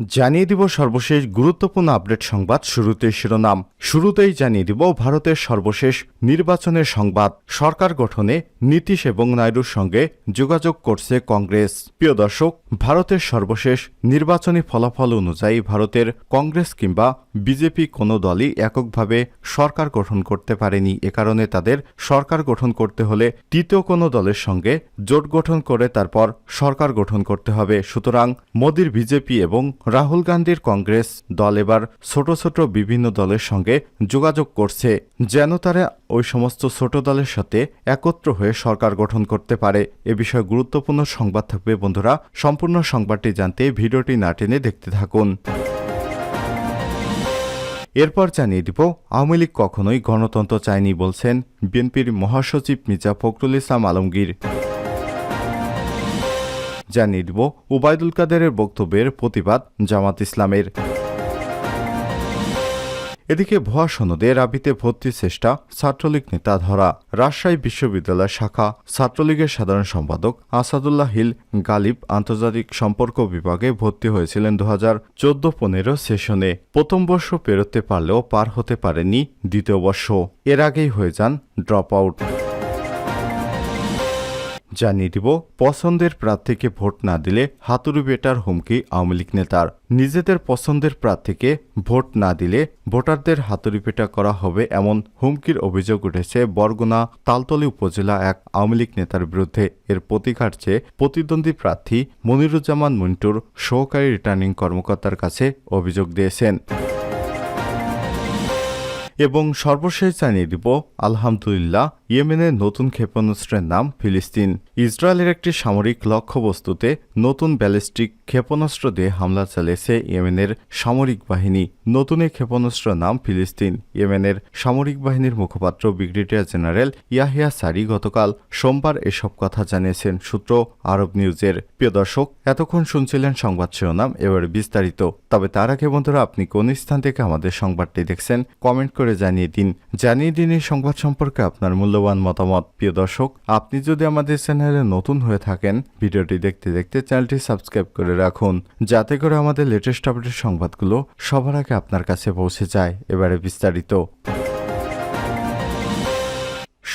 জানিয়ে দিব সর্বশেষ গুরুত্বপূর্ণ আপডেট সংবাদ শুরুতে শিরোনাম। শুরুতেই জানিয়ে দিব ভারতের সর্বশেষ নির্বাচনের সংবাদ। সরকার গঠনে নীতিশ এবং নাইডুর সঙ্গে যোগাযোগ করছে কংগ্রেস। প্রিয় দর্শক, ভারতের সর্বশেষ নির্বাচনী ফলাফল অনুযায়ী ভারতের কংগ্রেস কিংবা বিজেপি কোনো দলই এককভাবে সরকার গঠন করতে পারেনি। এ কারণে তাদের সরকার গঠন করতে হলে তৃতীয় কোনো দলের সঙ্গে জোট গঠন করে তারপর সরকার গঠন করতে হবে। সুতরাং মোদীর বিজেপি এবং রাহুল গান্ধীর কংগ্রেস দল এবার ছোট ছোট বিভিন্ন দলের সঙ্গে যোগাযোগ করছে, যেন তারা ওই সমস্ত ছোট দলের সাথে একত্র হয়ে সরকার গঠন করতে পারে। এ বিষয়ে গুরুত্বপূর্ণ সংবাদ থাকবে বন্ধুরা। সম্পূর্ণ সংবাদটি জানতে ভিডিওটি না টেনে দেখতে থাকুন। এরপর জানিয়ে দিব, আওয়ামী লীগ কখনোই গণতন্ত্র চায়নি বলছেন বিএনপির মহাসচিব মির্জা ফখরুল ইসলাম আলমগীর। জানিয়ে দিব উবায়দুল কাদেরের বক্তব্যের প্রতিবাদ জামাত ইসলামের। এদিকে ভুয়া সনদে রাবিতে ভর্তির চেষ্টা ছাত্রলীগ নেতা ধরা রাজশাহী বিশ্ববিদ্যালয় শাখা ছাত্রলীগের সাধারণ সম্পাদক আসাদুল্লাহ হিল গালিব আন্তর্জাতিক সম্পর্ক বিভাগে ভর্তি হয়েছিলেন দু হাজার চোদ্দ পনেরো সেশনে। প্রথম বর্ষ পেরোতে পারলেও পার হতে পারেনি দ্বিতীয় বর্ষ। এর আগেই হয়ে যান ড্রপ আউট। জানিয়ে দিব পছন্দের প্রার্থীকে ভোট না দিলে হাতুড়ি বেটার হুমকি আওয়ামী লীগ নেতার। নিজেদের পছন্দের প্রার্থীকে ভোট না দিলে ভোটারদের হাতুড়ি পেটা করা হবে এমন হুমকির অভিযোগ উঠেছে বরগুনা তালতলী উপজেলা এক আওয়ামী লীগ নেতার বিরুদ্ধে। এর প্রতিকার চেয়ে প্রতিদ্বন্দ্বী প্রার্থী মনিরুজ্জামান মন্টুর সহকারী রিটার্নিং কর্মকর্তার কাছে অভিযোগ দিয়েছেন। এবং সর্বশেষ জানিয়ে দিব, আলহামদুলিল্লাহ ইয়েমেনের নতুন ক্ষেপণাস্ত্রের নাম ফিলিস্তিন। ইসরায়েলের একটি সামরিক লক্ষ্যবস্তুতে নতুন ব্যালিস্টিক ক্ষেপণাস্ত্র দিয়ে হামলা চালিয়েছে ইয়েমেনের সামরিক বাহিনী। নতুন এই ক্ষেপণাস্ত্রের নাম ফিলিস্তিন। ইয়েমেনের সামরিক বাহিনীর মুখপাত্র ব্রিগেডিয়ার জেনারেল ইয়াহিয়া সারি গতকাল সোমবার এসব কথা জানিয়েছেন সূত্র আরব নিউজের। প্রিয় দর্শক, এতক্ষণ শুনছিলেন সংবাদ শিরোনাম, এবারে বিস্তারিত। তবে তার আগে বন্ধুরা, আপনি কোন স্থান থেকে আমাদের সংবাদটি দেখছেন, কমেন্ট করে জানিয়ে দিন। জানিয়ে দিন এই সংবাদ সম্পর্কে আপনার মূল্যবান মতামত। প্রিয় দর্শক, আপনি যদি আমাদের চ্যানেলে নতুন হয়ে থাকেন, ভিডিওটি দেখতে দেখতে চ্যানেলটি সাবস্ক্রাইব করে রাখুন, যাতে করে আমাদের লেটেস্ট আপডেট সংবাদগুলো সবার আগে আপনার কাছে পৌঁছে যায়। এবারে বিস্তারিত।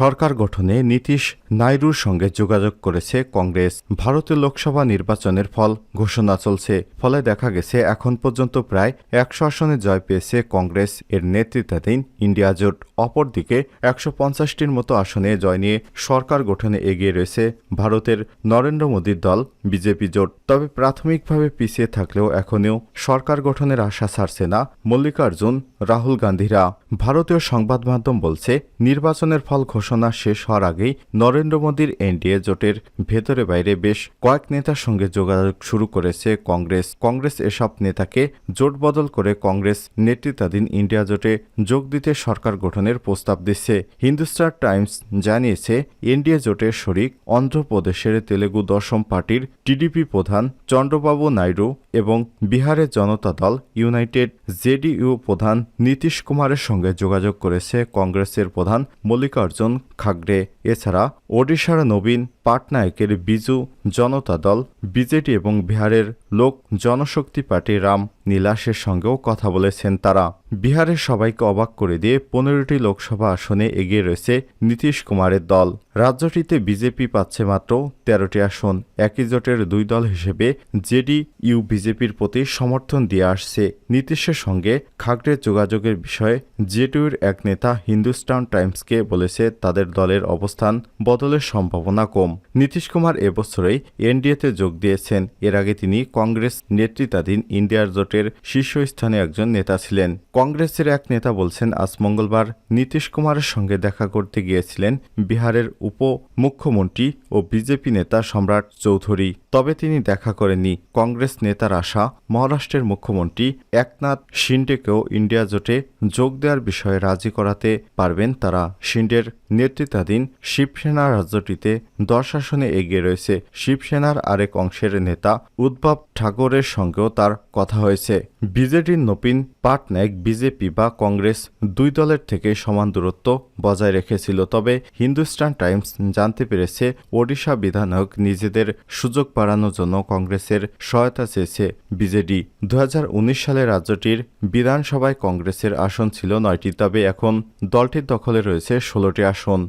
সরকার গঠনে নীতিশ নাইডুর সঙ্গে যোগাযোগ করেছে কংগ্রেস। ভারতীয় লোকসভা নির্বাচনের ফল ঘোষণা চলছে। ফলে দেখা গেছে, এখন পর্যন্ত প্রায় একশো আসনে জয় পেয়েছে কংগ্রেস। এর নেতৃত্বাধীন ইন্ডিয়া জোট অপরদিকে একশো পঞ্চাশটির মতো আসনে জয় নিয়ে সরকার গঠনে এগিয়ে রয়েছে ভারতের নরেন্দ্র মোদীর দল, বিজেপি জোট। তবে প্রাথমিকভাবে পিছিয়ে থাকলেও এখনও সরকার গঠনের আশা ছাড়ছে না মল্লিকার্জুন, রাহুল গান্ধীরা। ভারতীয় সংবাদ মাধ্যম বলছে, নির্বাচনের ফল ঘোষণা শেষ হওয়ার আগেই নরেন্দ্র মোদীর এনডিএ জোটের ভেতরে বাইরে বেশ কয়েক নেতার সঙ্গে যোগাযোগ শুরু করেছে কংগ্রেস। কংগ্রেস এসব নেতাকে জোট বদল করে কংগ্রেস নেতৃত্বাধীন ইন্ডিয়া জোটে যোগ দিতে সরকার গঠনের প্রস্তাব দিচ্ছে। হিন্দুস্তান টাইমস জানিয়েছে, এনডিএ জোটের শরিক অন্ধ্রপ্রদেশের তেলেগু দশম পার্টির টিডিপি প্রধান চন্দ্রবাবু নাইডু এবং বিহারের জনতা দল ইউনাইটেড জেডিইউ প্রধান নীতিশ কুমারের সঙ্গে যোগাযোগ করেছে কংগ্রেসের প্রধান মল্লিকার্জুন Amazon খাগড়ে। এছাড়া ওডিশার নবীন পাটনায়কের বিজু জনতা দল, বিজেডি এবং বিহারের লোক জনশক্তি পার্টি রাম নীলাসের সঙ্গেও কথা বলেছেন তারা। বিহারের সবাইকে অবাক করে দিয়ে পনেরোটি লোকসভা আসনে এগিয়ে রয়েছে নীতিশ কুমারের দল। রাজ্যটিতে বিজেপি পাচ্ছে মাত্র তেরোটি আসন। একই জোটের দুই দল হিসেবে জেডি, ইউ, বিজেপির প্রতি সমর্থন দিয়ে আসছে। নীতিশের সঙ্গে খাগড়ে যোগাযোগের বিষয়ে জেডিউর এক নেতা হিন্দুস্তান টাইমসকে বলেছে তাদের দলের অবস্থান বদলের সম্ভাবনা কম। নীতিশ কুমার এবছরেই এনডিএতে যোগ দিয়েছেন। এর আগে তিনি কংগ্রেস নেতৃত্বাধীন ইন্ডিয়ার জোটের শীর্ষস্থানে একজন নেতা ছিলেন। কংগ্রেসের এক নেতা বলছেন, আজ মঙ্গলবার নীতিশ কুমারের সঙ্গে দেখা করতে গিয়েছিলেন বিহারের উপ মুখ্যমন্ত্রী ও বিজেপি নেতা সম্রাট চৌধুরী। তবে তিনি দেখা করেননি। কংগ্রেস নেতার আশা, মহারাষ্ট্রের মুখ্যমন্ত্রী একনাথ শিন্ডেকেও ইন্ডিয়া জোটে যোগ দেওয়ার বিষয়ে রাজি করাতে পারবেন তারা। শিন্ডের নেতৃত্ব নেতৃত্বাধীন শিবসেনা রাজ্যটিতে দশ আসনে এগিয়ে রয়েছে। শিবসেনার আরেক অংশের নেতা উদ্ভব ঠাকুরের সঙ্গেও তার কথা হয়েছে। বিজেডির নবীন পাটনায়ক, বিজেপি বা কংগ্রেস দুই দলের থেকে সমান দূরত্ব বজায় রেখেছিল। তবে হিন্দুস্তান টাইমস জানতে পেরেছে, ওডিশা বিধানক নিজেদের সুযোগ বাড়ানোর জন্য কংগ্রেসের সহায়তা চেয়েছে বিজেডি। দু হাজার উনিশ সালে রাজ্যটির বিধানসভায় কংগ্রেসের আসন ছিল নয়টি, তবে এখন দলটির দখলে রয়েছে ষোলোটি আসন।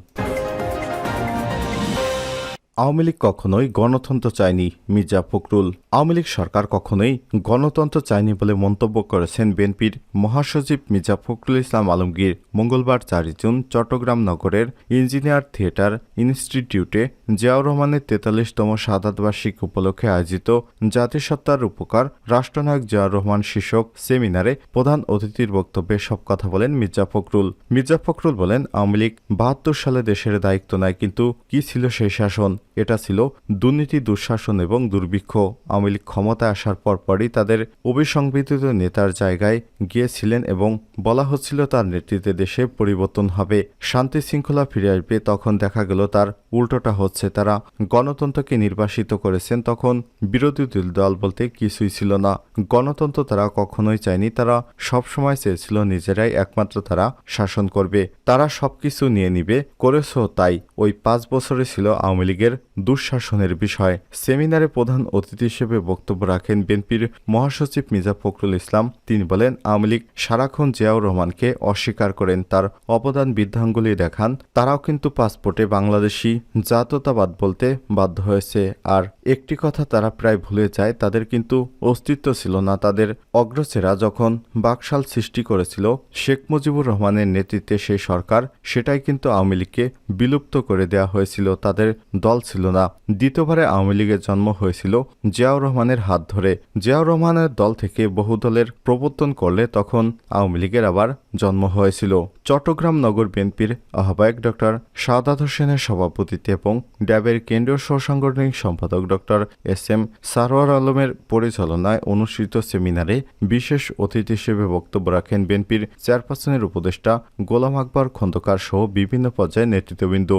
আওয়ামী লীগ কখনোই গণতন্ত্র চায়নি, মির্জা ফখরুল। আওয়ামী লীগ সরকার কখনোই গণতন্ত্র চায়নি বলে মন্তব্য করেছেন বিএনপির মহাসচিব মির্জা ফখরুল ইসলাম আলমগীর। মঙ্গলবার চারই জুন চট্টগ্রাম নগরের ইঞ্জিনিয়ার থিয়েটার ইনস্টিটিউটে জিয়াউর রহমানের তেতাল্লিশতম শাহাদ বার্ষিক উপলক্ষে আয়োজিত জাতিসত্তার উপকার রাষ্ট্রনায়ক জিয়াউর রহমান শীর্ষক সেমিনারে প্রধান অতিথির বক্তব্যে সব কথা বলেন মির্জা ফখরুল। মির্জা ফখরুল বলেন, আওয়ামী লীগ বাহাত্তর সালে দেশের দায়িত্ব নেয়, কিন্তু কি ছিল সেই শাসন? এটা ছিল দুর্নীতি, দুঃশাসন এবং দুর্ভিক্ষ। আওয়ামী লীগ ক্ষমতায় আসার পরপরই তাদের অবিসংবিধিত নেতার জায়গায় গিয়েছিলেন এবং বলা হচ্ছিল তার নেতৃত্বে দেশে পরিবর্তন হবে। শান্তি শৃঙ্খলা ফিরে আসবে, তখন দেখা গেল তার উল্টোটা হচ্ছে। তারা গণতন্ত্রকে নির্বাসিত করেছেন, তখন বিরোধী দল বলতে কিছুই ছিল না। গণতন্ত্র তারা কখনোই চায়নি, তারা সবসময় চেয়েছিল নিজেরাই একমাত্র তারা শাসন করবে। তারা সবকিছু নিয়ে নিবে, করেছ তাই। ওই পাঁচ বছরে ছিল আওয়ামী লীগের দুঃশাসনের বিষয়। সেমিনারে প্রধান অতিথি হিসেবে বক্তব্য রাখেন বিএনপির মহাসচিব মির্জা ফখরুল ইসলাম। তিনি বলেন, আওয়ামী লীগ সারাক্ষণ জিয়াউর রহমানকে অস্বীকার করেন, তার অবদান বৃদ্ধাঙ্গুলি দেখান। তারাও কিন্তু পাসপোর্টে বাংলাদেশি জাততাবাদ বলতে বাধ্য হয়েছে। আর একটি কথা তারা প্রায় ভুলে যায়, তাদের কিন্তু অস্তিত্ব ছিল না। তাদের অগ্রসেরা যখন বাকশাল সৃষ্টি করেছিল, শেখ মুজিবুর রহমানের নেতৃত্বে সেই সরকার, সেটাই কিন্তু আওয়ামী লীগকে বিলুপ্ত করে দেওয়া হয়েছিল। তাদের দল ছিল না। দ্বিতীয়বারে আওয়ামী লীগের জন্ম হয়েছিল জিয়াউর রহমানের হাত ধরে। জিয়াউর রহমানের দল থেকে বহু দলের প্রবর্তন করলে তখন আওয়ামী লীগের আবার জন্ম হয়েছিল। চট্টগ্রাম নগর বিএনপির আহ্বায়ক ডক্টর সাদাত হোসেনের সভাপতিত্বে এবং ড্যাবের কেন্দ্রীয় সহসাংগঠনিক সম্পাদক ডক্টর এস এম সারোয়ার আলমের পরিচালনায় অনুষ্ঠিত সেমিনারে বিশেষ অতিথি হিসেবে বক্তব্য রাখেন বিএনপির চেয়ারপারসনের উপদেষ্টা গোলাম আকবর খন্দকার সহ বিভিন্ন পর্যায়ে নেতৃত্ববৃন্দ।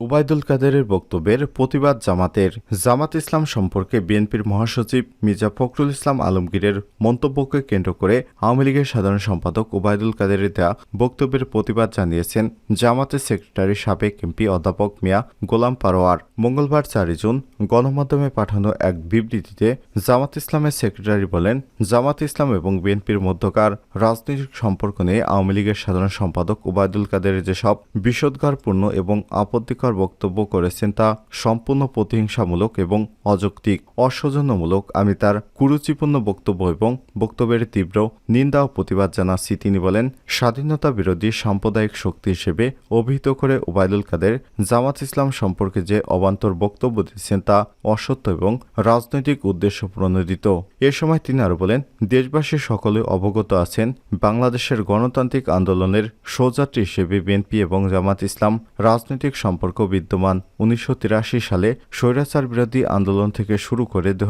উবায়দুল কাদেরের বক্তব্যের প্রতিবাদ জামাতের জামাত ইসলাম সম্পর্কে বিএনপির মহাসচিব মির্জা ফখরুল ইসলাম আলমগীরের মন্তব্যকে কেন্দ্র করে আওয়ামী লীগের সাধারণ সম্পাদক উবায়দুল কাদেরের দেয়া বক্তব্যের প্রতিবাদ জানিয়েছেন জামাতের সেক্রেটারি সাবেক এমপি অধ্যাপক মিয়া গোলাম পারোয়ার। মঙ্গলবার চারই জুন গণমাধ্যমে পাঠানো এক বিবৃতিতে জামাত ইসলামের সেক্রেটারি বলেন, জামাত ইসলাম এবং বিএনপির মধ্যকার রাজনৈতিক সম্পর্ক নিয়ে আওয়ামী লীগের সাধারণ সম্পাদক উবায়দুল কাদেরের যেসব বিষোদ্গারপূর্ণ এবং আপত্তিকর বক্তব্য করেছেন তা সম্পূর্ণ প্রতিহিংসামূলক এবং অযৌক্তিক, অসৌজন্যমূলক। আমি তার কুরুচিপূর্ণ বক্তব্য এবং বক্তব্যের তীব্র নিন্দা ও প্রতিবাদ জানাচ্ছি। তিনি বলেন, স্বাধীনতা বিরোধী সাম্প্রদায়িক শক্তি হিসেবে অভিহিত করে ওবায়দুল কাদের জামাত ইসলাম সম্পর্কে যে অবান্তর বক্তব্য দিচ্ছেন তা অসত্য এবং রাজনৈতিক উদ্দেশ্য প্রণোদিত। এ সময় তিনি আরও বলেন, দেশবাসী সকলে অবগত আছেন, বাংলাদেশের গণতান্ত্রিক আন্দোলনের সৌযাত্রী হিসেবে বিএনপি এবং জামাত ইসলাম রাজনৈতিক সম্পর্ক বিদ্যমান। উনিশশো তিরাশি সালে স্বৈরাচার বিরোধী আন্দোলন থেকে শুরু করে দু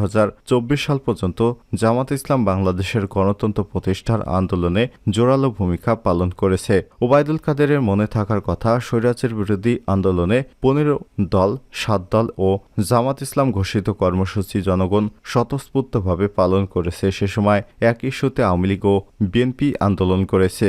সাল পর্যন্ত জামাত ইসলাম বাংলাদেশের গণতন্ত্র প্রতিষ্ঠার আন্দোলনে জোরালো ভূমিকা পালন করেছে। ওবায়দুল কাদেরের মনে থাকার কথা, স্বৈরাচার বিরোধী আন্দোলনে পনেরো দল, সাত দল ও জামাত ইসলাম ঘোষিত কর্মসূচি জনগণ স্বতঃস্ফূর্তভাবে পালন করেছে। সে সময় এক ইস্যুতে আওয়ামী লীগ ও বিএনপি আন্দোলন করেছে।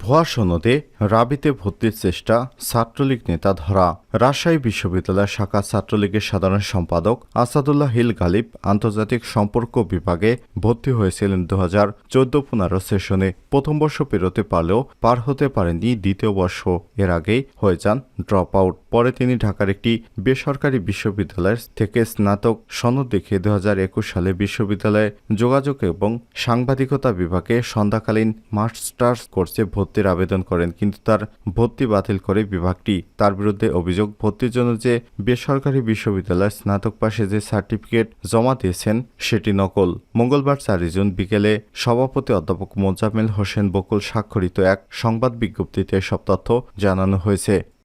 ভুয়া সনদে রাবিতে ভর্তির চেষ্টা ছাত্রলীগ নেতা ধরা। রাজশাহী বিশ্ববিদ্যালয় শাখা ছাত্রলীগের সাধারণ সম্পাদক আসাদুল্লাহ হিল গালিব আন্তর্জাতিক সম্পর্ক বিভাগে ভর্তি হয়েছিলেন দু হাজার চোদ্দ পনেরো সেশনে। প্রথম বর্ষ পেরোতে পারলেও পার হতে পারেননি দ্বিতীয় বর্ষ। এর আগেই হয়ে যান ড্রপ আউট। পরে তিনি ঢাকার একটি বেসরকারি বিশ্ববিদ্যালয়ের থেকে স্নাতক সনদ দেখিয়ে দু হাজার একুশ সালে বিশ্ববিদ্যালয়ে যোগাযোগ এবং সাংবাদিকতা বিভাগে সন্ধ্যাকালীন মাস্টার্স কোর্সে ভর্তির আবেদন করেন। কিন্তু তার ভর্তি বাতিল করে বিভাগটি। তার বিরুদ্ধে অভিযোগ, ভর্তির জন্য যে বেসরকারি বিশ্ববিদ্যালয়ের স্নাতক পাশে যে সার্টিফিকেট জমা দিয়েছেন, সেটি নকল। মঙ্গলবার চারই জুন বিকেলে সভাপতি অধ্যাপক মোজাম্মেল হোসেন বকুল স্বাক্ষরিত এক সংবাদ বিজ্ঞপ্তিতে এসব তথ্য জানানো হয়েছে।